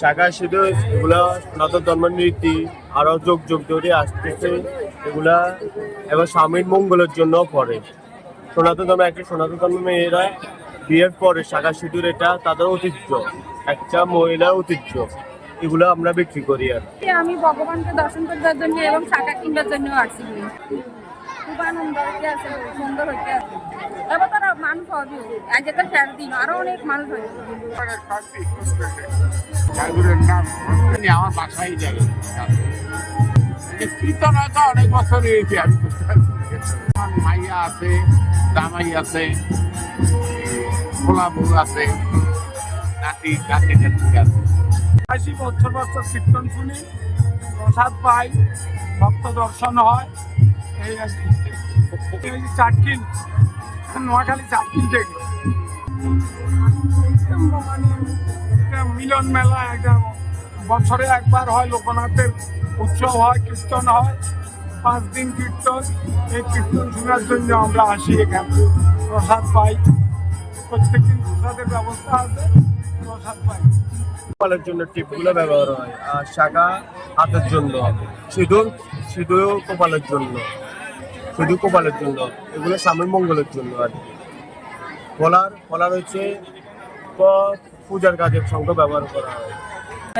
শাখা শুধু এগুলা সনাতন ধর্মের নীতি আরও যোগ যোগ ধরে আসতেছে, এগুলা এবার স্বামীর মঙ্গলের জন্য পড়ে সনাতন ধর্ম, একটা সনাতন ধর্মের মেয়েরা বিয়ের পরে শাখা সিঁদুর এটা তাদের ঐতিহ্য, একটা মহিলার ঐতিহ্য, এগুলো আমরা বিক্রি করি আর আমি ভগবানকে দর্শন করবার জন্য এবং শাখা কিনবার জন্য আসছি খুব আনন্দ হইতে আছে সুন্দর হইতে আছে। এবার তারা মানুষ হবে আজকে তো ফের দিন আরও অনেক মানুষ হয়েছে আমার বাসায় অনেক বছর হয়েছে আমি। মাইয়া আছে দামাই আছে খোলা বউ আছে নাতি নাতি নাতি আছে। আসি বছর বছর কীর্তন শুনি প্রসাদ পাই ভক্ত দর্শন হয়। একটা মিলন মেলা একটা বছরে একবার হয় লোকনাথের উৎসব হয় কীর্তন হয় পাঁচ দিন কীর্তন এই কীর্তন শোনার জন্য আমরা আসি এখানে প্রসাদ পাই প্রত্যেকদিন প্রসাদের ব্যবস্থা আছে প্রসাদ পাই কপালের জন্য টিপগুলো ব্যবহার হয়, আর শাখা হাতের জন্য, সিঁদুর সিঁদুর কপালের জন্য। শুধু কপালের জন্য এগুলো স্বামীর মঙ্গলের জন্য আর কি। কলার কলার হচ্ছে পূজার কাজের সঙ্গে ব্যবহার করা হয়।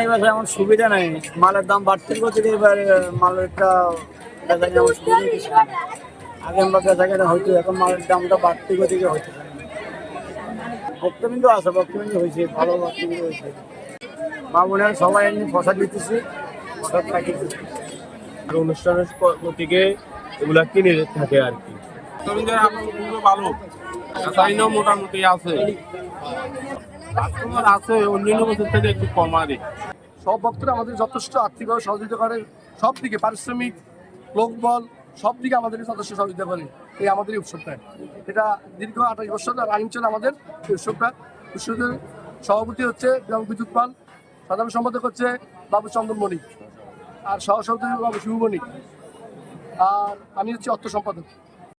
এবার এমন সুবিধা নেই মালের দাম বাড়তে করছে এবার মালের একটা দেখা যায় এমন সুবিধা কিছু আগে আমরা কেনা হয়তো এখন মালের দামটা বাড়তে করছে কি হয়তো ভক্তবিন্দু আছে ভক্তবিন্দু হয়েছে ভালো ভক্তবিন্দু হয়েছে। মা বোনের সবাই এমনি প্রসাদ দিতেছি খাইতেছি। আর অনুষ্ঠানের প্রতীকে এগুলা কিনে থাকে আর কি। তরুণদের ভালো। মোটামুটি আছে। কাস্টমার আছে অন্যান্য বছর থেকে একটু কম আরে সব ভক্তরা আমাদের যথেষ্ট আর্থিকভাবে সহযোগিতা করে। সব দিকে পারিশ্রমিক লোকবল সব দিকে আমাদের যথেষ্ট সহযোগিতা করে এই আমাদের এই উৎসবটা। এটা দীর্ঘ আঠাশ বছর রানিং চলে আমাদের এই উৎসবটা। উৎসবের সভাপতি হচ্ছে বিদ্যুৎ পাল সাধারণ সম্পাদক হচ্ছে বাবু চন্দন মণিক আর সহ সভাপতি বাবু শিবু মণিক আর আমি হচ্ছে অর্থ সম্পাদক।